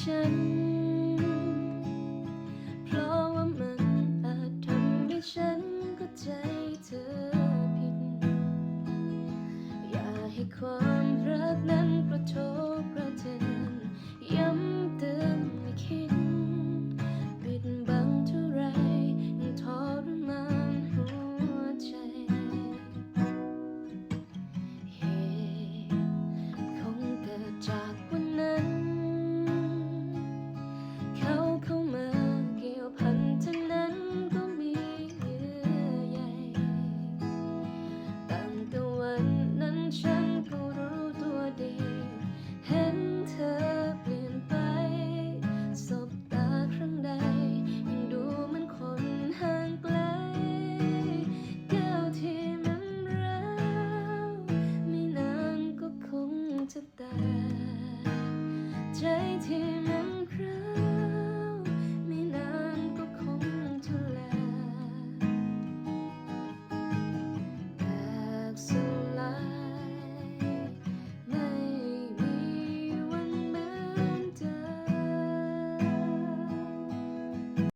ฉัน เพราะว่ามันอาจทำให้ฉันเข้าใจเธอ ใจที่